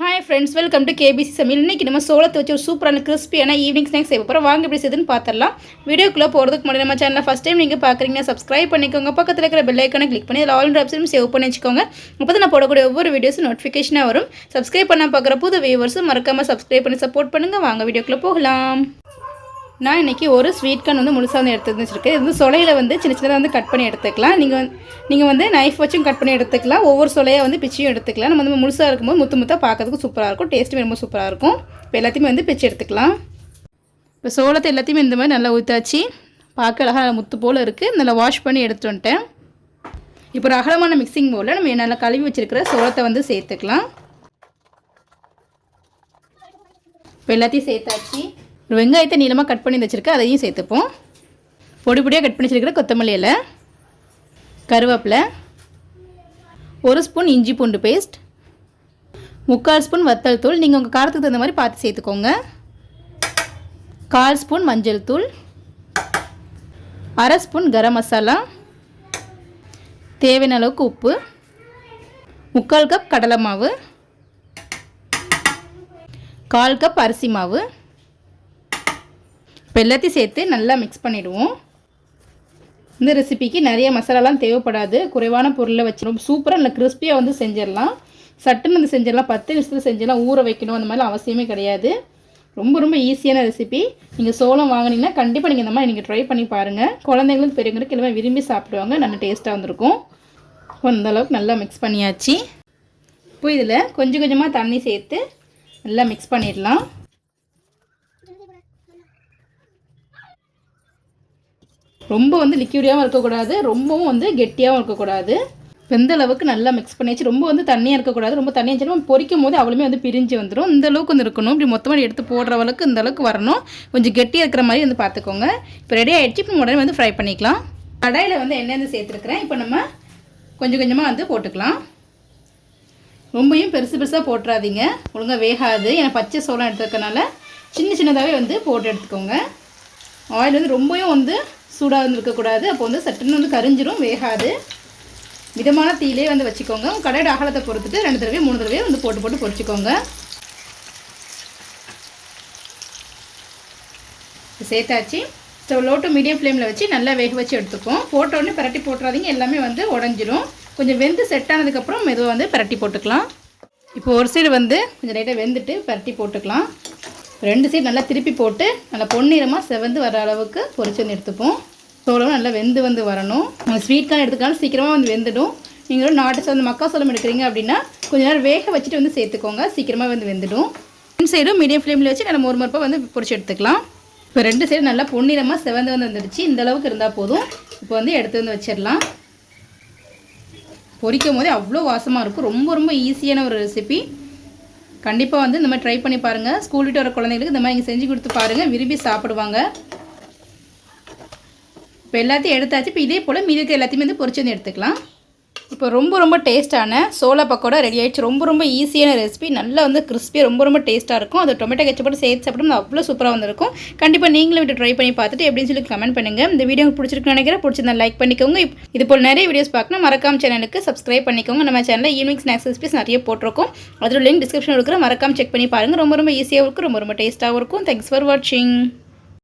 Hi friends welcome to K B C சமையல் இன்றைக்கி நம்ம சோளத்தை வச்சு ஒரு சூப்பரான கிறிஸ்பியான ஈவினிங் ஸ்நாக்ஸ் செய்ய போகிறோம் வாங்க எப்படி செய்யுதுன்னு பார்த்துடலாம் வீடியோக்குள்ளே போகிறதுக்கு முன்னாடி நம்ம சேனலில் ஃபஸ்ட் டைம் நீங்கள் பார்க்குறீங்கன்னா சப்ஸ்கிரைப் பண்ணிக்கோங்க. பக்கத்தில் இருக்கிற பெல் ஐக்கானை கிளிக் பண்ணி அதில் ஆல் ஆப்ஷனும் சேவ் பண்ணி வச்சுக்கோங்க. அப்போ தான் நான் போடக்கூடிய ஒவ்வொரு வீடியோஸும் நோட்டிஃபிகேஷனாக வரும். சப்ஸ்கிரைப் பண்ண பார்க்குற புது வியூவர்ஸும் மறக்காமல் சப்ஸ்கிரைப் பண்ணி சப்போர்ட் பண்ணுங்கள் வாங்க வீடியோக்குள்ளே போகலாம். நான் இன்றைக்கி ஒரு ஸ்வீட் கார்ன் வந்து முழுசாக வந்து எடுத்து வச்சுருக்கேன். இது வந்து சொலையில் வந்து சின்ன சின்னதாக வந்து கட் பண்ணி எடுத்துக்கலாம். நீங்கள் வந்து நீங்கள் வந்து நைஃப் வச்சும் கட் பண்ணி எடுத்துக்கலாம். ஒவ்வொரு சொலையாக வந்து பிச்சியும் எடுத்துக்கலாம். நம்ம வந்து முழுசாக இருக்கும்போது முத்து முத்தாக பார்க்கறதுக்கு சூப்பராக இருக்கும். டேஸ்ட்டும் ரொம்ப சூப்பராக இருக்கும். இப்போ எல்லாத்தையுமே வந்து பிச்சு எடுத்துக்கலாம். இப்போ சோளத்தை எல்லாத்தையுமே இந்த மாதிரி நல்லா ஊற்றாச்சு பார்க்க அழகாக முத்து போல் இருக்குது நல்லா வாஷ் பண்ணி எடுத்துகிட்டு வந்துட்டேன். இப்போ ஒரு அகலமான மிக்சிங் போல் நம்ம நல்லா கழுவி வச்சுருக்கிற சோளத்தை வந்து சேர்த்துக்கலாம். இப்போ எல்லாத்தையும் சேர்த்தாச்சு. வெங்காயத்தை நீளமாக கட் பண்ணி வச்சுருக்கேன் அதையும் சேர்த்துப்போம். பொடி பொடியாக கட் பண்ணி வச்சுருக்கிற கொத்தமல்லி இலை கருவேப்பிலை ஒரு ஸ்பூன் இஞ்சி பூண்டு பேஸ்ட் முக்கால் ஸ்பூன் வத்தல் தூள். நீங்கள் உங்கள் காரத்துக்கு தகுந்த மாதிரி பார்த்து சேர்த்துக்கோங்க. கால் ஸ்பூன் மஞ்சள் தூள் அரை ஸ்பூன் கரம் மசாலா தேவையான அளவுக்கு உப்பு முக்கால் கப் கடலை மாவு கால் கப் அரிசி மாவு இப்போ எல்லாத்தையும் சேர்த்து நல்லா மிக்ஸ் பண்ணிவிடுவோம் இந்த ரெசிபிக்கு நிறைய மசாலாலாம் தேவைப்படாது. குறைவான பொருளை வச்சிடும் சூப்பராக நல்லா கிறிஸ்பியாக வந்து செஞ்சிடலாம். சட்டுன்னு வந்து செஞ்சிடலாம். பத்து நிமிஷத்தில் செஞ்சிடலாம். ஊற வைக்கணும். அந்த மாதிரிலாம் அவசியமே கிடையாது. ரொம்ப ரொம்ப ஈஸியான ரெசிபி நீங்கள் சோளம் வாங்கினீங்கன்னா கண்டிப்பாக நீங்கள் இந்த மாதிரி நீங்கள் ட்ரை பண்ணி பாருங்கள் குழந்தைங்களுக்கு பெரியவங்களுக்கு எல்லாமே விரும்பி சாப்பிடுவாங்க. நல்ல டேஸ்ட்டாக வந்திருக்கும். அந்த அளவுக்கு நல்லா மிக்ஸ் பண்ணியாச்சு. இப்போ இதில் கொஞ்சம் கொஞ்சமாக தண்ணி சேர்த்து நல்லா மிக்ஸ் பண்ணிடலாம். ரொம்ப வந்து லிக்யூடியாகவும் இருக்கக்கூடாது ரொம்பவும் வந்து கெட்டியாகவும் இருக்கக்கூடாது. வெந்த அளவுக்கு நல்லா மிக்ஸ் பண்ணியாச்சு. ரொம்ப வந்து தண்ணியாக இருக்கக்கூடாது. ரொம்ப தண்ணியாக இருந்துச்சுன்னா பொரிக்கும் போது அவ்வளோமே வந்து பிரிஞ்சு வந்துடும் இந்த அளவுக்கு வந்து இருக்கணும். இப்படி மொத்தமாக எடுத்து போடுற அளவுக்கு இந்த அளவுக்கு வரணும். கொஞ்சம் கெட்டியாக இருக்கிற மாதிரி வந்து பார்த்துக்கோங்க இப்போ ரெடி ஆகிடுச்சு இப்போ உடனே வந்து ஃப்ரை பண்ணிக்கலாம். கடாயில் வந்து எண்ணெய் வந்து சேர்த்துருக்குறேன். இப்போ நம்ம கொஞ்சம் கொஞ்சமாக வந்து போட்டுக்கலாம். ரொம்பையும் பெருசு பெருசாக போட்டுறாதீங்க. ஒழுங்காக வேகாது. ஏன்னா பச்சை சோளம் எடுத்துருக்கனால சின்ன சின்னதாகவே வந்து போட்டு எடுத்துக்கோங்க. ஆயில் வந்து ரொம்பவும் வந்து சூடாக வந்து இருக்கக்கூடாது அப்போ வந்து சட்டுன்னு வந்து கரிஞ்சிரும் வேகாது. மிதமான தீயிலே வந்து வச்சுக்கோங்க. உங்கள் கடையோட அகலத்தை பொறுத்துட்டு ரெண்டு தடவை மூணு தடவை வந்து போட்டு போட்டு பொரிச்சிக்கோங்க சேர்த்தாச்சு. ஸ்டவ் லோ டு மீடியம் ஃப்ளேமில் வச்சு நல்லா வேக வச்சு எடுத்துப்போம். போட்டோடனே பரட்டி போட்டுறாதீங்க. எல்லாமே வந்து உடஞ்சிரும். கொஞ்சம் வெந்து செட் ஆனதுக்கப்புறம் மெதுவாக வந்து பரட்டி போட்டுக்கலாம். இப்போ ஒரு சைடு வந்து கொஞ்சம் லைட்டாக வெந்துட்டு பரட்டி போட்டுக்கலாம். ரெண்டு சைடு நல்லா திருப்பி போட்டு நல்லா பொன்னிறமாக செவந்து வர அளவுக்கு பொறிச்சு வந்து எடுத்துப்போம். சோளம் நல்லா வெந்து வந்து வரணும். நம்ம ஸ்வீட் கார்ன் எடுத்துக்காலும் சீக்கிரமாக வந்து வெந்துடும். நீங்களும் நாட்டு சோளம் மக்காசோளம் எடுக்கிறீங்க அப்படின்னா கொஞ்ச நேரம் வேக வச்சுட்டு வந்து சேர்த்துக்கோங்க. சீக்கிரமாக வந்து வெந்துடும். ரெண்டு சைடும் மீடியம் ஃப்ளேமில் வச்சு நம்ம ஒரு மரப்பாக வந்து பொரிச்சு எடுத்துக்கலாம். இப்போ ரெண்டு சைடு நல்லா பொன்னிறமாக செவந்து வந்து வந்துடுச்சு. இந்த அளவுக்கு இருந்தால் போதும். இப்போ வந்து எடுத்து வந்து வச்சிடலாம். பொரிக்கும் போதே அவ்வளோ வாசமாக இருக்கும். ரொம்ப ரொம்ப ஈஸியான ஒரு ரெசிபி கண்டிப்பாக வந்து இந்த மாதிரி ட்ரை பண்ணி பாருங்கள் ஸ்கூல் விட்டு வர குழந்தைங்களுக்கு இந்த மாதிரி நீங்கள் செஞ்சு கொடுத்து பாருங்கள் விரும்பி சாப்பிடுவாங்க. இப்போ எல்லாத்தையும் எடுத்தாச்சு. இப்போ இதே போல் மீதி எல்லாத்தையுமே வந்து பொறிச்சு வந்து எடுத்துக்கலாம். இப்போ ரொம்ப ரொம்ப டேஸ்ட்டான சோளா பக்கோடா ரெடி ஆகிடுச்சு ரொம்ப ரொம்ப ஈஸியான ரெசிபி நல்லா வந்து கிறிஸ்பியாக ரொம்ப ரொம்ப டேஸ்ட்டாக இருக்கும். அது டொமேட்டோ கெச்ச போட்டு சேர்த்து சாப்பிடும் அவ்வளோ சூப்பராக வந்திருக்கும். கண்டிப்பாக நீங்களும் விட்டு ட்ரை பண்ணி பார்த்துட்டு எப்படின்னு சொல்லி கமெண்ட் பண்ணுங்கள் இந்த வீடியோ பிடிச்சிருக்குன்னு நினைக்கிறேன். பிடிச்சிருந்தா லைக் பண்ணிக்கோங்க. இது போல் நிறைய வீடியோஸ் பார்க்கணும். மறக்காம சேனலுக்கு சப்ஸ்கிரைப் பண்ணிக்கோங்க. நம்ம சேனலில் ஈவினிங் ஸ்நாக்ஸ் ரெசிபிஸ் நிறைய போட்டிருக்கோம். அதில் லிங்க் டிஸ்கிரிப்ஷன் இருக்கிற மறக்காம செக் பண்ணி பாருங்கள் ரொம்ப ரொம்ப ஈஸியாகவும் இருக்கும். ரொம்ப ரொம்ப டேஸ்ட்டாகவும் இருக்கும். தேங்க்ஸ் ஃபார் வாட்சிங்